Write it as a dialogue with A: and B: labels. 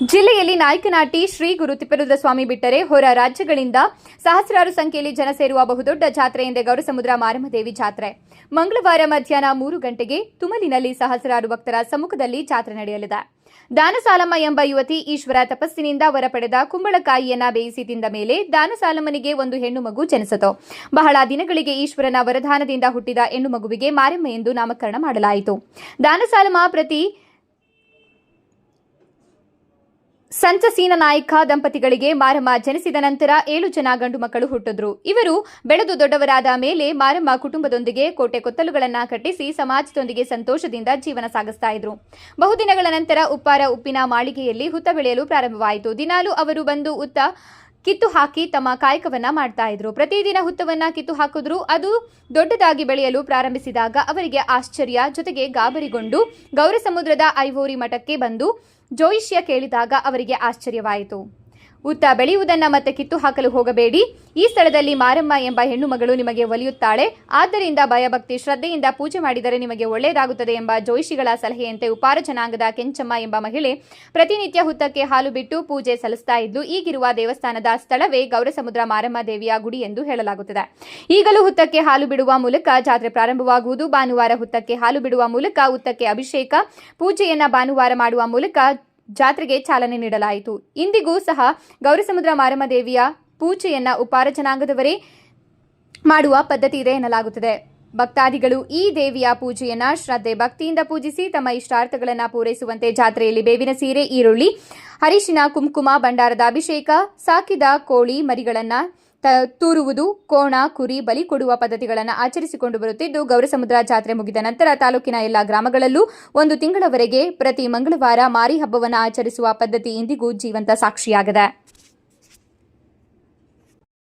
A: ಜಿಲ್ಲೆಯಲ್ಲಿ ನಾಯಕನಾಟಿ ಶ್ರೀ ಗುರು ತಿಪ್ಪರುದ್ರ ಸ್ವಾಮಿ ಬಿಟ್ಟರೆ ಹೊರ ರಾಜ್ಯಗಳಿಂದ ಸಹಸ್ರಾರು ಸಂಖ್ಯೆಯಲ್ಲಿ ಜನ ಸೇರುವ ಬಹುದೊಡ್ಡ ಜಾತ್ರೆ ಎಂದೇ ಗೌರಸಮುದ್ರ ಮಾರಮ್ಮದೇವಿ ಜಾತ್ರೆ. ಮಂಗಳವಾರ ಮಧ್ಯಾಹ್ನ ಮೂರು ಗಂಟೆಗೆ ತುಮಲಿನಲ್ಲಿ ಸಹಸ್ರಾರು ಭಕ್ತರ ಸಮ್ಮುಖದಲ್ಲಿ ಜಾತ್ರೆ ನಡೆಯಲಿದೆ. ದಾನಸಾಲಮ್ಮ ಎಂಬ ಯುವತಿ ಈಶ್ವರ ತಪಸ್ಸಿನಿಂದ ವರ ಪಡೆದ ಕುಂಬಳಕಾಯಿಯನ್ನ ಬೇಯಿಸಿ ತಿಂದ ಮೇಲೆ ದಾನಸಾಲಮ್ಮನಿಗೆ ಒಂದು ಹೆಣ್ಣು ಮಗು ಜನಿಸಿತು. ಬಹಳ ದಿನಗಳಿಗೆ ಈಶ್ವರನ ವರದಾನದಿಂದ ಹುಟ್ಟಿದ ಹೆಣ್ಣು ಮಗುವಿಗೆ ಮಾರಮ್ಮ ಎಂದು ನಾಮಕರಣ ಮಾಡಲಾಯಿತು. ದಾನಸಾಲಮ್ಮ ಪ್ರತಿ ಸಂಚಸೀನ ನಾಯಕ ದಂಪತಿಗಳಿಗೆ ಮಾರಮ್ಮ ಜನಿಸಿದ ನಂತರ ಏಳು ಜನ ಗಂಡು ಮಕ್ಕಳು ಹುಟ್ಟಿದ್ರು. ಇವರು ಬೆಳೆದು ದೊಡ್ಡವರಾದ ಮೇಲೆ ಮಾರಮ್ಮ ಕುಟುಂಬದೊಂದಿಗೆ ಕೋಟೆ ಕೊತ್ತಲುಗಳನ್ನ ಕಟ್ಟಿಸಿ ಸಮಾಜದೊಂದಿಗೆ ಸಂತೋಷದಿಂದ ಜೀವನ ಸಾಗಿಸ್ತಾ ಇದ್ರು. ಬಹುದಿನಗಳ ನಂತರ ಉಪ್ಪಾರ ಉಪ್ಪಿನ ಮಾಳಿಗೆಯಲ್ಲಿ ಹುತ್ತ ಬೆಳೆಯಲು ಪ್ರಾರಂಭವಾಯಿತು. ದಿನಾಲು ಅವರು ಬಂದು ಉತ್ತ ಕಿತ್ತು ಹಾಕಿ ತಮ್ಮ ಕಾಯಕವನ್ನ ಮಾಡ್ತಾ ಇದ್ರು. ಪ್ರತಿದಿನ ಹುತ್ತವನ್ನ ಕಿತ್ತು ಹಾಕಿದ್ರು ಅದು ದೊಡ್ಡದಾಗಿ ಬೆಳೆಯಲು ಪ್ರಾರಂಭಿಸಿದಾಗ ಅವರಿಗೆ ಆಶ್ಚರ್ಯ. ಜೊತೆಗೆ ಗಾಬರಿಗೊಂಡು ಗೌರಸಮುದ್ರದ ಐವೋರಿ ಮಠಕ್ಕೆ ಬಂದು ಜೋಯಿಷ್ಯ ಕೇಳಿದಾಗ ಅವರಿಗೆ ಆಶ್ಚರ್ಯವಾಯಿತು. ಉತ್ತ ಬೆಳೆಯುವುದನ್ನ ಮತ್ತೆ ಕಿತ್ತು ಹಾಕಲು ಹೋಗಬೇಡಿ. ಈ ಸ್ಥಳದಲ್ಲಿ ಮಾರಮ್ಮ ಎಂಬ ಹೆಣ್ಣು ಮಗಳು ನಿಮಗೆ ಒಲಿಯುತ್ತಾಳೆ. ಆದ್ದರಿಂದ ಭಯಭಕ್ತಿ, ಶ್ರದ್ಧೆಯಿಂದ ಪೂಜೆ ಮಾಡಿದರೆ ನಿಮಗೆ ಒಳ್ಳೆಯದಾಗುತ್ತದೆ ಎಂಬ ಜೋಯಿಷಿಗಳ ಸಲಹೆಯಂತೆ ಉಪಾರ ಜನಾಂಗದ ಕೆಂಚಮ್ಮ ಎಂಬ ಮಹಿಳೆ ಪ್ರತಿನಿತ್ಯ ಹುತ್ತಕ್ಕೆ ಹಾಲು ಬಿಟ್ಟು ಪೂಜೆ ಸಲ್ಲಿಸ್ತಾ ಇದ್ದು ಈಗಿರುವ ದೇವಸ್ಥಾನದ ಸ್ಥಳವೇ ಗೌರಸಮುದ್ರ ಮಾರಮ್ಮ ದೇವಿಯ ಗುಡಿ ಎಂದು ಹೇಳಲಾಗುತ್ತದೆ. ಈಗಲೂ ಹುತ್ತಕ್ಕೆ ಹಾಲು ಬಿಡುವ ಮೂಲಕ ಜಾತ್ರೆ ಪ್ರಾರಂಭವಾಗುವುದು. ಭಾನುವಾರ ಹುತ್ತಕ್ಕೆ ಹಾಲು ಬಿಡುವ ಮೂಲಕ ಹುತ್ತಕ್ಕೆ ಅಭಿಷೇಕ, ಪೂಜೆಯನ್ನ ಭಾನುವಾರ ಮಾಡುವ ಮೂಲಕ ಜಾತ್ರೆಗೆ ಚಾಲನೆ ನೀಡಲಾಯಿತು. ಇಂದಿಗೂ ಸಹ ಗೌರಿಸಮುದ್ರ ಮಾರಮ್ಮ ದೇವಿಯ ಪೂಜೆಯನ್ನ ಉಪಾರ ಜನಾಂಗದವರೇ ಮಾಡುವ ಪದ್ಧತಿ ಇದೆ ಎನ್ನಲಾಗುತ್ತದೆ. ಭಕ್ತಾದಿಗಳು ಈ ದೇವಿಯ ಪೂಜೆಯನ್ನ ಶ್ರದ್ಧೆ ಭಕ್ತಿಯಿಂದ ಪೂಜಿಸಿ ತಮ್ಮ ಇಷ್ಟಾರ್ಥಗಳನ್ನು ಪೂರೈಸುವಂತೆ ಜಾತ್ರೆಯಲ್ಲಿ ಬೇವಿನ ಸೀರೆ, ಈರುಳ್ಳಿ, ಅರಿಶಿನ, ಕುಂಕುಮ, ಭಂಡಾರದ ಅಭಿಷೇಕ, ಸಾಕಿದ ಕೋಳಿ ಮರಿಗಳನ್ನ ತ- ತೂರುವುದು, ಕೋಣ, ಕುರಿ, ಬಲಿ ಕೊಡುವ ಪದ್ಧತಿಗಳನ್ನು ಆಚರಿಸಿಕೊಂಡು ಬರುತ್ತಿದ್ದು, ಗೌರಸಮುದ್ರ ಜಾತ್ರೆ ಮುಗಿದ ನಂತರ ತಾಲೂಕಿನ ಎಲ್ಲ ಗ್ರಾಮಗಳಲ್ಲೂ ಒಂದು ತಿಂಗಳವರೆಗೆ ಪ್ರತಿ ಮಂಗಳವಾರ ಮಾರಿ ಹಬ್ಬವನ್ನು ಆಚರಿಸುವ ಪದ್ಧತಿ ಇಂದಿಗೂ ಜೀವಂತ ಸಾಕ್ಷಿಯಾಗಿದೆ.